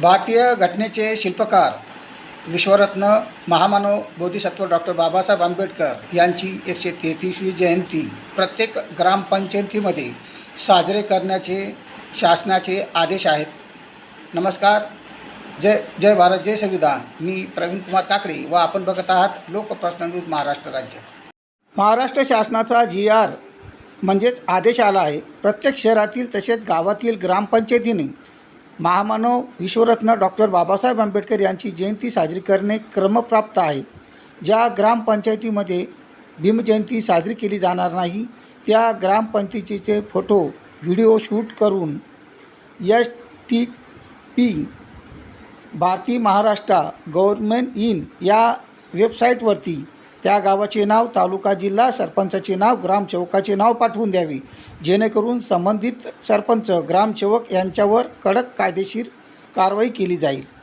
भारतीय घटनेचे शिल्पकार विश्वरत्न महामानव बोधिसत्व डॉक्टर बाबासाहेब आंबेडकर यांची एकशे तेहतीसवी जयंती प्रत्येक ग्रामपंचायतीमध्ये साजरे करण्याचे शासनाचे आदेश आहेत. नमस्कार. जय जय भारत जय संविधान. मी प्रवीण कुमार काकडे व आपण बघत आहात लोकप्रश्न महाराष्ट्र राज्य. महाराष्ट्र शासनाचा जी आर म्हणजेच आदेश आला आहे. प्रत्येक शहरातील तसेच गावातील ग्रामपंचायतीने महामानव विश्वरत्न डॉक्टर बाबासाहेब आंबेडकर यांची जयंती साजरी करणे क्रमप्राप्त आहे. ज्या ग्रामपंचायतीमध्ये भीमजयंती साजरी केली जाणार नाही त्या ग्रामपंचायतीचे फोटो व्हिडिओ शूट करून S T P Bharati Maharashtra government in या वेबसाईटवरती त्या गावाचे नाव तालुका जिल्हा सरपंचाचे नाव ग्रामसेवकाचे नाव पाठवून द्यावे. जेणेकरून संबंधित सरपंच ग्रामसेवक यांच्यावर कडक कायदेशीर कारवाई केली जाईल.